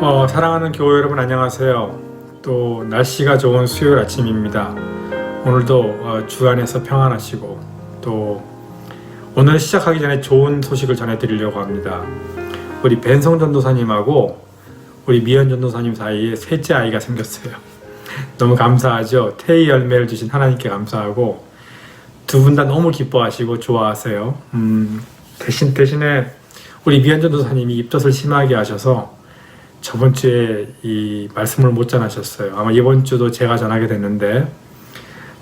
어, 사랑하는 교회 여러분 안녕하세요. 또 날씨가 좋은 수요일 아침입니다. 오늘도 어, 주 안에서 평안하시고 또 오늘 시작하기 전에 좋은 소식을 전해드리려고 합니다. 우리 벤성 전도사님하고 우리 미연 전도사님 사이에 셋째 아이가 생겼어요. 너무 감사하죠. 태의 열매를 주신 하나님께 감사하고 두 분 다 너무 기뻐하시고 좋아하세요. 음, 대신 대신에 우리 미연 전도사님이 입덧을 심하게 하셔서 저번 주에 이 말씀을 못 전하셨어요. 아마 이번 주도 제가 전하게 됐는데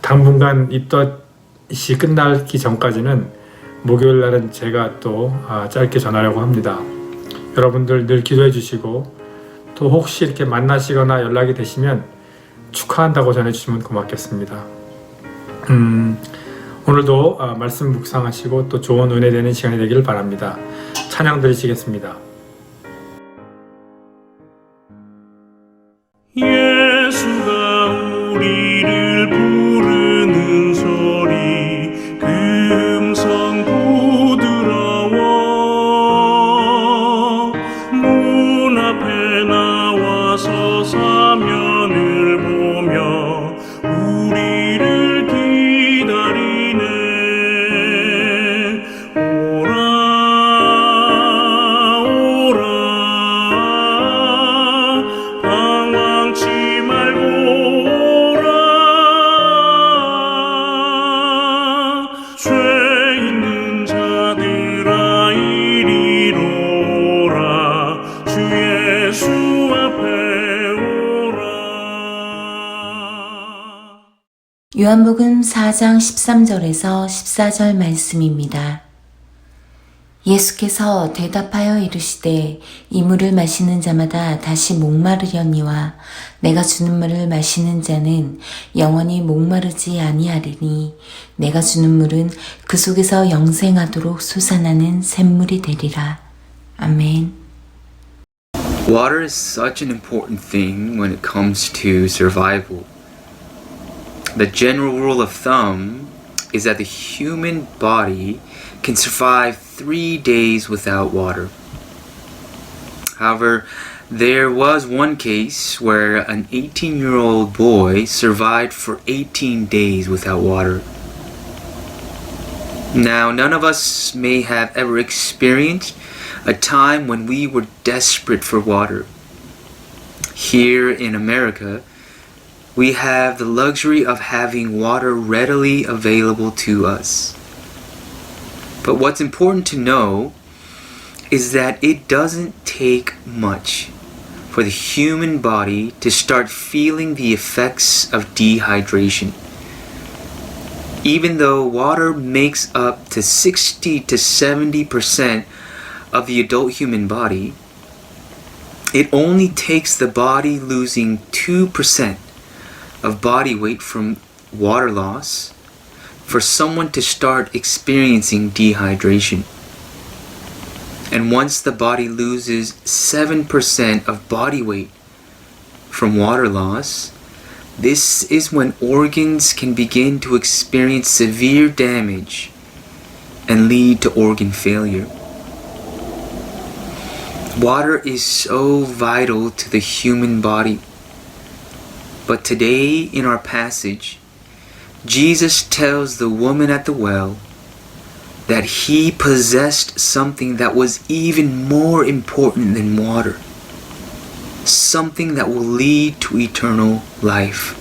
당분간 입덧이 끝나기 전까지는 목요일 날은 제가 또 아, 짧게 전하려고 합니다. 여러분들 늘 기도해 주시고 또 혹시 이렇게 만나시거나 연락이 되시면 축하한다고 전해주시면 고맙겠습니다. 음, 오늘도 아, 말씀 묵상하시고 또 좋은 은혜 되는 시간이 되기를 바랍니다. 찬양 드리시겠습니다. 요한복음 4장 13절에서 14절 말씀입니다. 예수께서 대답하여 이르시되 이 물을 마시는 자마다 다시 목마르려니와 내가 주는 물을 마시는 자는 영원히 목마르지 아니하리니 내가 주는 물은 그 속에서 영생하도록 솟아나는 샘물이 되리라. 아멘. Water is such an important thing when it comes to survival. The general rule of thumb is that the human body can survive three days without water. However, there was one case where an 18 year old boy survived for 18 days without water. Now, none of us may have ever experienced a time when we were desperate for water. Here in America, we have the luxury of having water readily available to us. But what's important to know is that it doesn't take much for the human body to start feeling the effects of dehydration. Even though water makes up to 60 to 70 percent of the adult human body, it only takes the body losing 2% of body weight from water loss for someone to start experiencing dehydration. And once the body loses 7% of body weight from water loss, this is when organs can begin to experience severe damage and lead to organ failure. Water is so vital to the human body. But today, in our passage, Jesus tells the woman at the well that he possessed something that was even more important than water. Something that will lead to eternal life.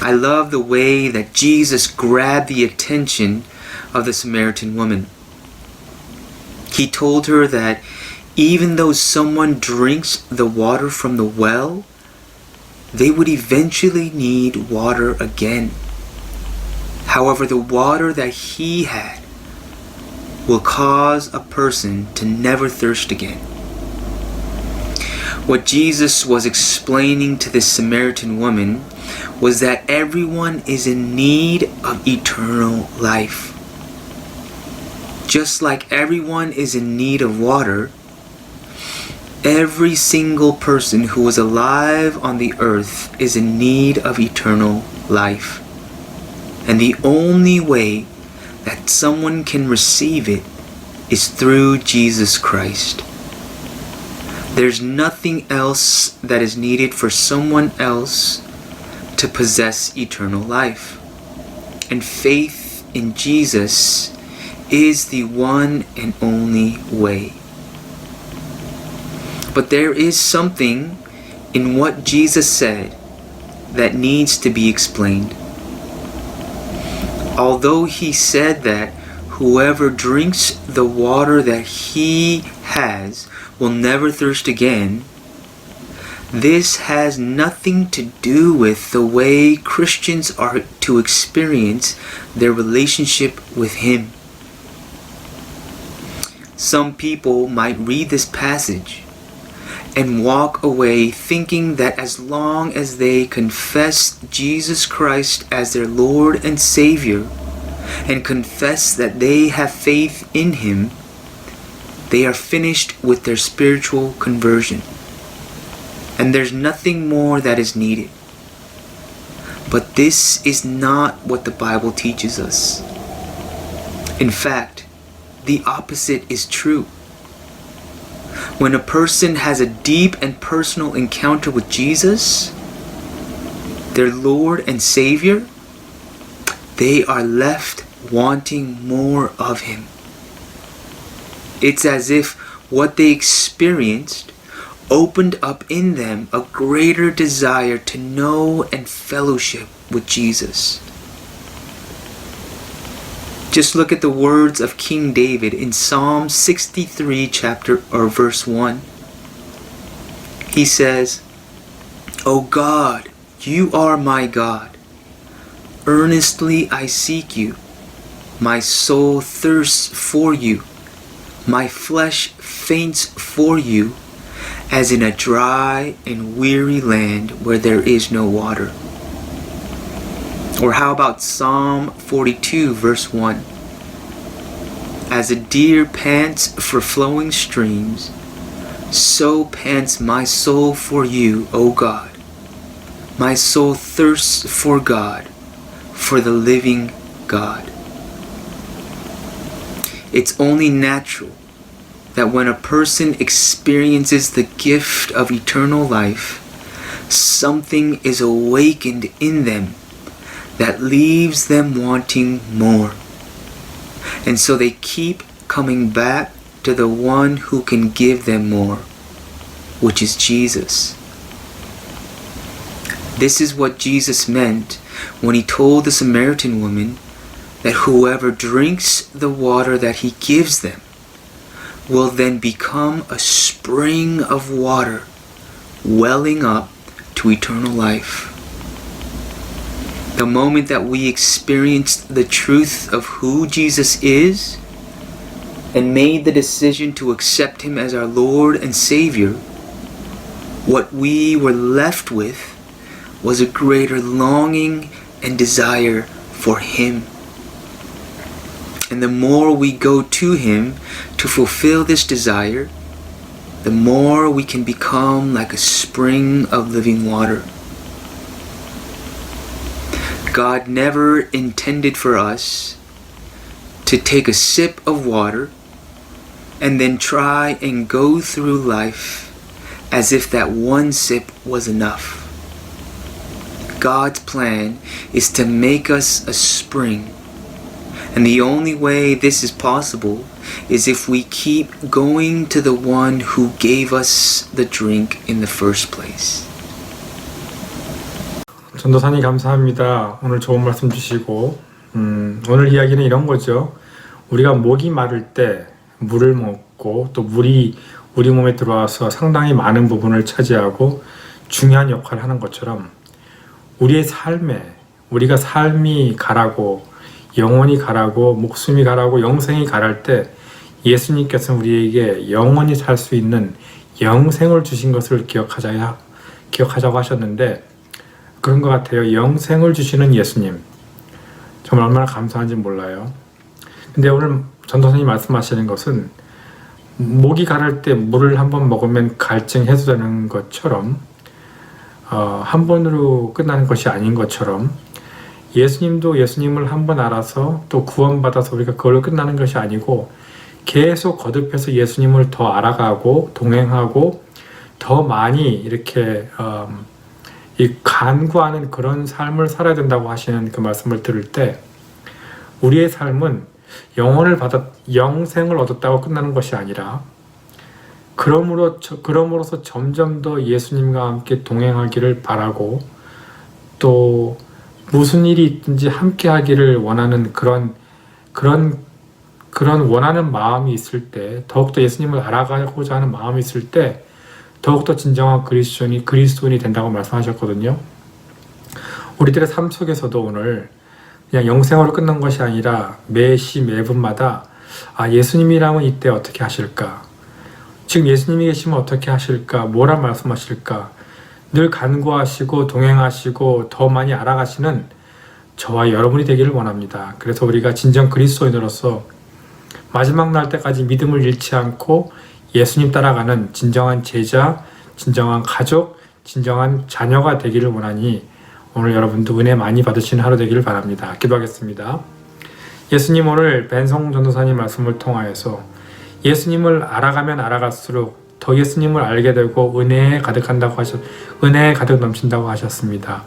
I love the way that Jesus grabbed the attention of the Samaritan woman. He told her that even though someone drinks the water from the well, they would eventually need water again. However, the water that he had will cause a person to never thirst again. What Jesus was explaining to this Samaritan woman was that everyone is in need of eternal life. Just like everyone is in need of water, every single person who is alive on the earth is in need of eternal life. And the only way that someone can receive it is through Jesus Christ. There's nothing else that is needed for someone else to possess eternal life. And faith in Jesus is the one and only way. But there is something in what Jesus said that needs to be explained. Although he said that whoever drinks the water that he has will never thirst again, this has nothing to do with the way Christians are to experience their relationship with Him. Some people might read this passage and walk away thinking that as long as they confess Jesus Christ as their Lord and Savior and confess that they have faith in Him, they are finished with their spiritual conversion. And there's nothing more that is needed. But this is not what the Bible teaches us. In fact, the opposite is true. When a person has a deep and personal encounter with Jesus, their Lord and Savior, they are left wanting more of Him. It's as if what they experienced opened up in them a greater desire to know and fellowship with Jesus. Just look at the words of King David in Psalm 63 chapter or verse 1. He says, "O God, you are my God. Earnestly I seek you. My soul thirsts for you. My flesh faints for you, as in a dry and weary land where there is no water." Or how about Psalm 42, verse 1? As a deer pants for flowing streams, so pants my soul for you, O God. My soul thirsts for God, for the living God. It's only natural that when a person experiences the gift of eternal life, something is awakened in them that leaves them wanting more. And so they keep coming back to the one who can give them more, which is Jesus. This is what Jesus meant when he told the Samaritan woman that whoever drinks the water that he gives them will then become a spring of water welling up to eternal life. The moment that we experienced the truth of who Jesus is and made the decision to accept him as our Lord and Savior, what we were left with was a greater longing and desire for him. And the more we go to him to fulfill this desire, the more we can become like a spring of living water. God never intended for us to take a sip of water and then try and go through life as if that one sip was enough. God's plan is to make us a spring. And the only way this is possible is if we keep going to the one who gave us the drink in the first place. 전도사님 감사합니다. 오늘 좋은 말씀 주시고 음, 오늘 이야기는 이런 거죠. 우리가 목이 마를 때 물을 먹고 또 물이 우리 몸에 들어와서 상당히 많은 부분을 차지하고 중요한 역할을 하는 것처럼 우리의 삶에 우리가 삶이 가라고 영원히 가라고 목숨이 가라고 영생이 가랄 때 예수님께서 우리에게 영원히 살 수 있는 영생을 주신 것을 기억하자 기억하자고 하셨는데 그런 것 같아요. 영생을 주시는 예수님. 정말 얼마나 감사한지 몰라요. 근데 오늘 전도사님 말씀하시는 것은 목이 가를 때 물을 한 번 먹으면 갈증 해소되는 것처럼 어, 한 번으로 끝나는 것이 아닌 것처럼 예수님도 예수님을 한 번 알아서 또 구원받아서 우리가 그걸로 끝나는 것이 아니고 계속 거듭해서 예수님을 더 알아가고 동행하고 더 많이 이렇게 음, 이 간구하는 그런 삶을 살아야 된다고 하시는 그 말씀을 들을 때 우리의 삶은 영혼을 받았 영생을 얻었다고 끝나는 것이 아니라 그러므로 저- 그러므로서 점점 더 예수님과 함께 동행하기를 바라고 또 무슨 일이 있든지 함께 하기를 원하는 그런 그런 그런 원하는 마음이 있을 때 더욱더 예수님을 알아가고자 하는 마음이 있을 때 더욱더 진정한 그리스도인이 그리스도인이 된다고 말씀하셨거든요. 우리들의 삶 속에서도 오늘 그냥 영생으로 끝난 것이 아니라 매 시 매분마다 아 예수님이라면 이때 어떻게 하실까? 지금 예수님이 계시면 어떻게 하실까? 뭐라 말씀하실까? 늘 간구하시고 동행하시고 더 많이 알아가시는 저와 여러분이 되기를 원합니다. 그래서 우리가 진정 그리스도인으로서 마지막 날 때까지 믿음을 잃지 않고 예수님 따라가는 진정한 제자, 진정한 가족, 진정한 자녀가 되기를 원하니 오늘 여러분도 은혜 많이 받으시는 하루 되기를 바랍니다. 기도하겠습니다. 예수님 오늘 벤성 전도사님 말씀을 통하여서 예수님을 알아가면 알아갈수록 더 예수님을 알게 되고 은혜에 가득한다고 하셨, 은혜에 가득 넘친다고 하셨습니다.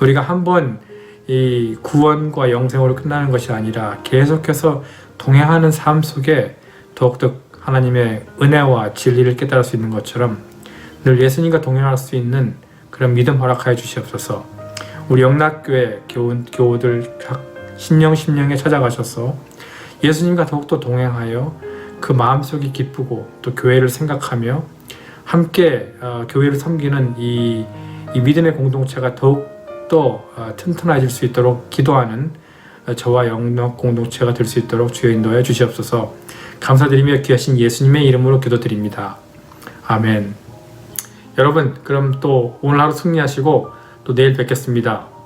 우리가 한번 이 구원과 영생으로 끝나는 것이 아니라 계속해서 동행하는 삶 속에 더욱더 하나님의 은혜와 진리를 깨달을 수 있는 것처럼 늘 예수님과 동행할 수 있는 그런 믿음 허락하여 주시옵소서. 우리 영락교회 교우, 교우들 각 신령 신령에 찾아가셔서 예수님과 더욱더 동행하여 그 마음속이 기쁘고 또 교회를 생각하며 함께 어, 교회를 섬기는 이, 이 믿음의 공동체가 더욱더 어, 튼튼해질 수 있도록 기도하는 어, 저와 영락 공동체가 될 수 있도록 주여 인도해 주시옵소서 감사드리며 귀하신 예수님의 이름으로 기도드립니다. 아멘. 여러분 그럼 또 오늘 하루 승리하시고 또 내일 뵙겠습니다.